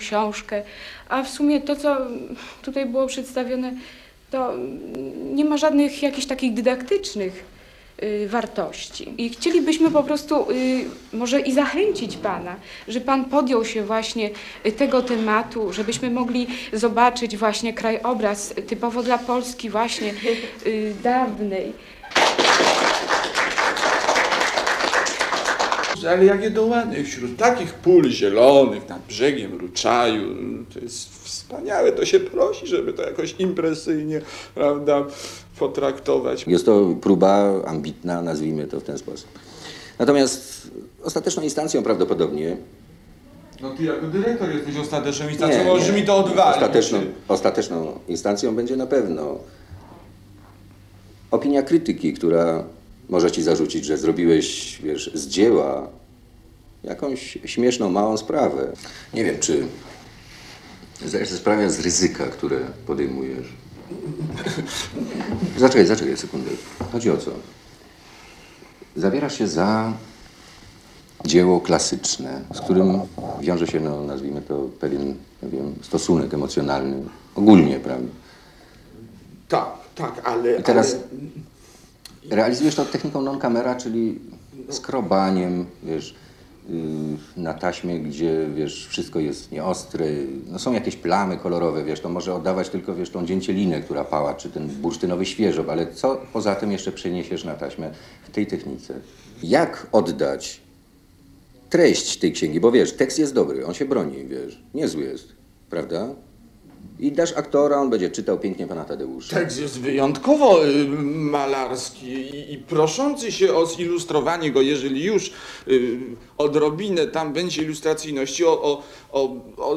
książkę, a w sumie to, co tutaj było przedstawione, to nie ma żadnych jakichś takich dydaktycznych y, wartości. I chcielibyśmy po prostu y, może i zachęcić Pana, że Pan podjął się właśnie tego tematu, żebyśmy mogli zobaczyć właśnie krajobraz typowo dla Polski właśnie y, dawnej. Ale jakie ładne wśród takich pól zielonych nad brzegiem Ruczaju, to jest wspaniałe, to się prosi, żeby to jakoś impresyjnie, prawda, potraktować. Jest to próba ambitna, nazwijmy to w ten sposób. Natomiast ostateczną instancją prawdopodobnie No ty jako dyrektor jesteś ostateczną instancją, możesz mi to odwalić. Ostateczną, ostateczną instancją będzie na pewno opinia krytyki, która może ci zarzucić, że zrobiłeś, wiesz, z dzieła jakąś śmieszną, małą sprawę. Nie wiem, czy zdajesz sobie sprawę z ryzyka, które podejmujesz. Zaczekaj, zaczekaj sekundę. Chodzi o co? Zabierasz się za dzieło klasyczne, z którym wiąże się, no, nazwijmy to, pewien, nie wiem, stosunek emocjonalny, ogólnie, prawda? Tak, tak, ale... I teraz ale... realizujesz to techniką non-camera, czyli skrobaniem, wiesz, yy, na taśmie, gdzie, wiesz, wszystko jest nieostre, no są jakieś plamy kolorowe, wiesz, to może oddawać tylko, wiesz, tą dzięcielinę, która pała, czy ten bursztynowy świeżob, ale co poza tym jeszcze przeniesiesz na taśmę w tej technice? Jak oddać treść tej księgi, bo wiesz, tekst jest dobry, on się broni, wiesz, niezły jest, prawda? I dasz aktora, on będzie czytał pięknie pana Tadeusza. Tekst jest wyjątkowo y, malarski i, i proszący się o zilustrowanie go, jeżeli już y, odrobinę tam będzie ilustracyjności, o, o, o, o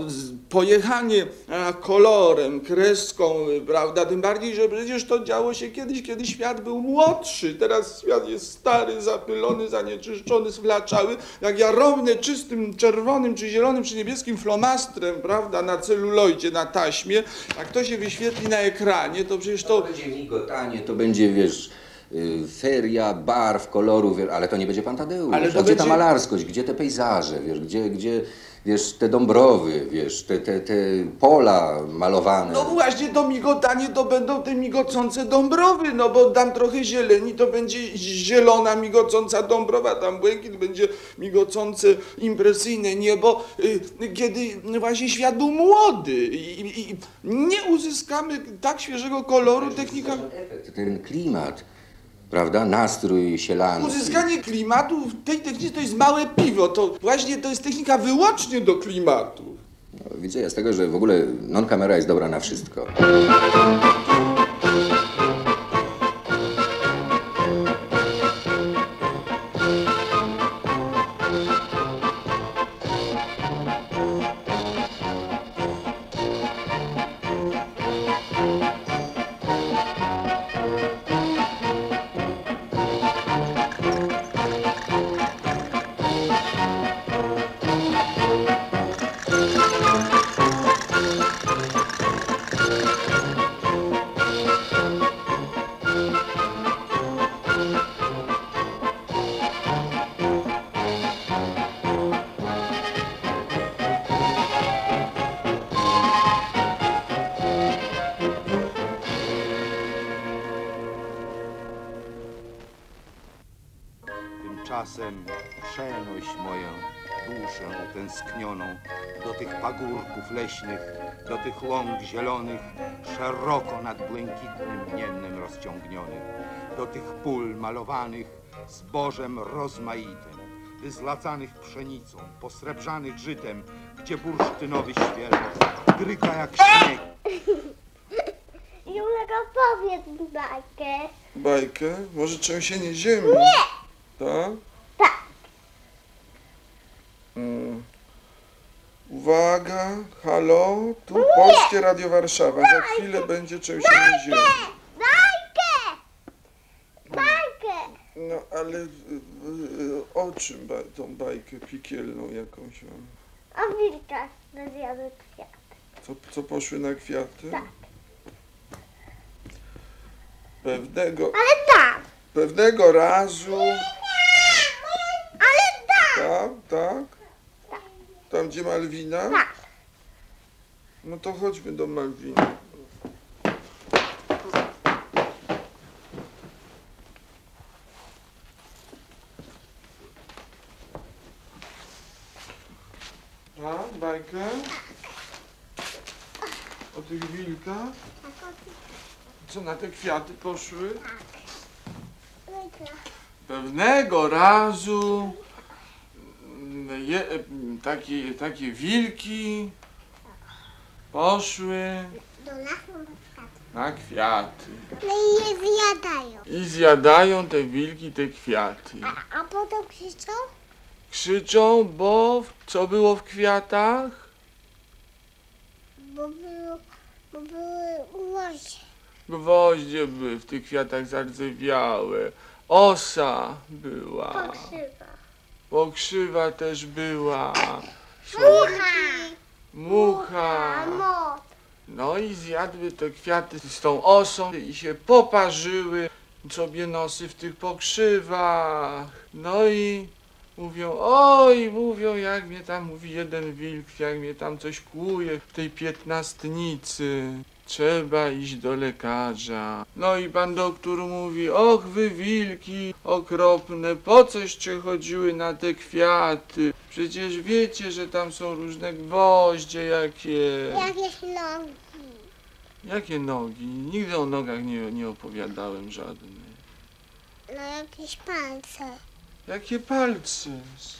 pojechanie a, kolorem, kreską, y, prawda? Tym bardziej, że przecież to działo się kiedyś, kiedy świat był młodszy. Teraz świat jest stary, zapylony, zanieczyszczony, zwlaczały. Jak ja równy czystym, czerwonym, czy zielonym, czy niebieskim flomastrem, prawda, na celuloidzie, na taśmie, jak to się wyświetli na ekranie, to przecież to... To będzie migotanie, to będzie, wiesz, y, feria barw, kolorów, ale to nie będzie pan Tadeusz. Ale to A gdzie ta malarskość, gdzie te pejzaże, wiesz, gdzie, gdzie wiesz, te dąbrowy, wiesz, te, te, te pola malowane. No właśnie, to migotanie to będą te migocące dąbrowy, no bo dam trochę zieleni, to będzie zielona migocąca dąbrowa, tam błękit będzie migocące impresyjne niebo, y, kiedy właśnie świat był młody i, i, i nie uzyskamy tak świeżego koloru technika... Ten klimat, prawda, nastrój sielany. Uzyskanie klimatu w tej technice to jest małe piwo, to właśnie to jest technika wyłącznie do klimatu. No, widzę ja z tego, że w ogóle non-kamera jest dobra na wszystko. Tymczasem przenoś moją duszę utęsknioną do tych pagórków leśnych, do tych łąk zielonych, szeroko nad błękitnym niennem rozciągnionych, do tych pól malowanych zbożem rozmaitym, wyzlacanych pszenicą, posrebrzanych żytem, gdzie bursztynowy świeżo dryka jak śnieg. Juleka, powiedz mi bajkę. Bajkę? Może trzęsienie ziemi? Nie! Tak? Mm. Uwaga, halo, tu Polskie Radio Warszawa. Za chwilę będzie trzęsienie ziemi. Bajkę! Bajkę! No ale y, y, o czym ba tą bajkę piekielną jakąś mam? O wilkach na zjadły kwiat. Co, co poszły na kwiaty? Tak. Pewnego, Ale tam! pewnego razu, Ale tam! tak, tak, tam gdzie Malwina, Tak. No to chodźmy do Malwiny. A, bajkę? O tych wilkach? Co na te kwiaty poszły? Pewnego razu je, mm, takie, takie wilki poszły Do lasu na kwiaty No i je zjadają. i zjadają te wilki te kwiaty. A, a potem krzyczą? Krzyczą, bo co było w kwiatach? Bo było, bo były ułoże. Gwoździe były w tych kwiatach zardzewiałe. Osa była. Pokrzywa. Pokrzywa też była. Mucha. Mucha. No i zjadły te kwiaty z tą osą i się poparzyły sobie nosy w tych pokrzywach. No i mówią, oj, mówią, jak mnie tam mówi jeden wilk, jak mnie tam coś kłuje w tej piętnastnicy. Trzeba iść do lekarza. No i pan doktor mówi, och wy wilki okropne, po coście chodziły na te kwiaty? Przecież wiecie, że tam są różne gwoździe jakie. Jakieś nogi. Jakie nogi? Nigdy o nogach nie, nie opowiadałem żadnych. No jakieś palce. Jakie palce?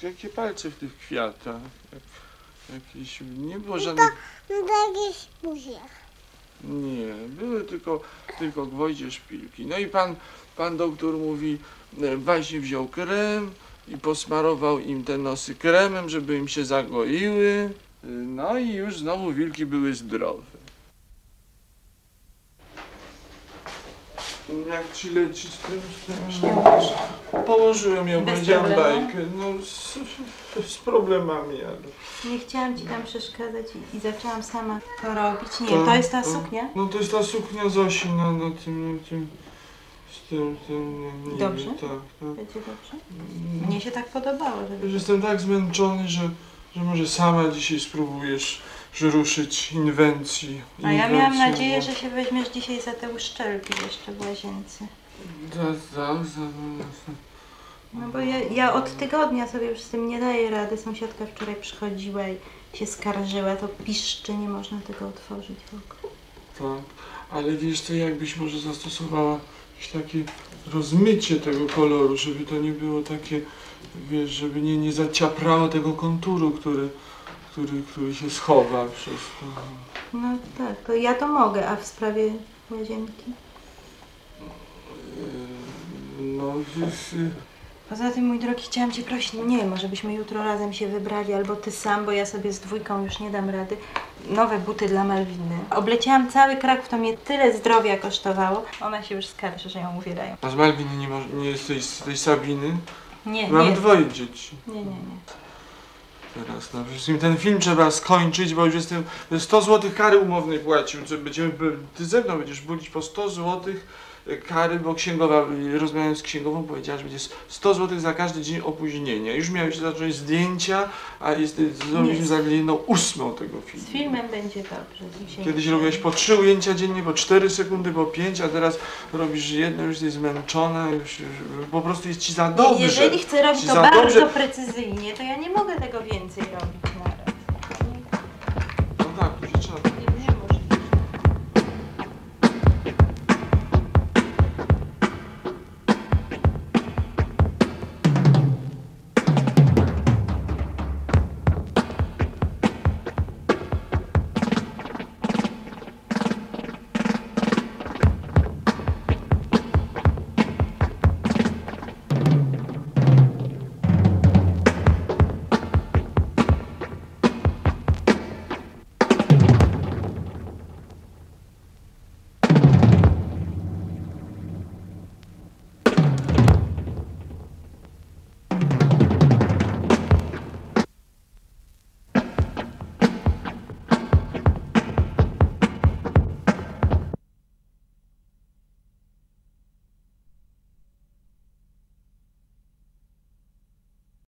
Jakie palce w tych kwiatach? Jak, jakieś, nie było żadnych... No to jakieś buzie. Nie, były tylko, tylko gwoździe szpilki. No i pan, pan doktor mówi, e, właśnie wziął krem i posmarował im te nosy kremem, żeby im się zagoiły. E, No i już znowu wilki były zdrowe. Jak ci leci z tym, z tym, z tym Położyłem ją, Bez powiedziałem problemu? bajkę. No z, z problemami, ale... Nie chciałam ci tam przeszkadzać i, i zaczęłam sama to robić. Nie, To- to jest ta to- suknia? No to jest ta suknia Zosi na, na tym, na tym, z tym, tym, nie, nie Dobrze? Wiem, tak, tak. Będzie dobrze? Mnie się tak podobało, że... Już jestem tak zmęczony, że, że może sama dzisiaj spróbujesz ruszyć inwencji. A ja miałam nadzieję, że się weźmiesz dzisiaj za te uszczelki jeszcze w łazience. Tak, tak, tak. No bo ja, ja od tygodnia sobie już z tym nie daję rady. Sąsiadka wczoraj przychodziła i się skarżyła, to piszczy, nie można tego otworzyć w ogóle. tak. Ale wiesz co, jakbyś może zastosowała jakieś takie rozmycie tego koloru, żeby to nie było takie, wiesz, żeby nie, nie zaciaprało tego konturu, który, który, który się schowa przez to. No tak, to ja to mogę, a w sprawie łazienki? Yy, No, wiesz, yy, Poza tym, mój drogi, chciałam Cię prosić, nie może byśmy jutro razem się wybrali, albo Ty sam, bo ja sobie z dwójką już nie dam rady. Nowe buty dla Malwiny. Obleciałam cały Kraków, to mnie tyle zdrowia kosztowało. Ona się już skarży, że ją uwierają. a z Malwiny nie, ma, nie jesteś z tej Sabiny? Nie, Mamy nie, dwoje dzieci. nie, nie, nie. Teraz no wszystkim ten film trzeba skończyć, bo już jestem 100 zł kary umownej płacił, będziemy, ty ze mną będziesz budzić po 100 zł kary, bo księgowa, rozmawiając z księgową powiedziała, że będzie 100 zł za każdy dzień opóźnienia. Już miały się zacząć zdjęcia, a jest, zrobiliśmy jedną ósmą tego filmu. Z filmem będzie dobrze. dzisiaj Kiedyś robiłeś po 3 ujęcia dziennie, po 4 sekundy, po 5, a teraz robisz jedno, już jesteś zmęczona, już, już po prostu jest ci za dobrze. Jeżeli chcę robić to bardzo dobrze. precyzyjnie, to ja nie mogę tego więcej robić.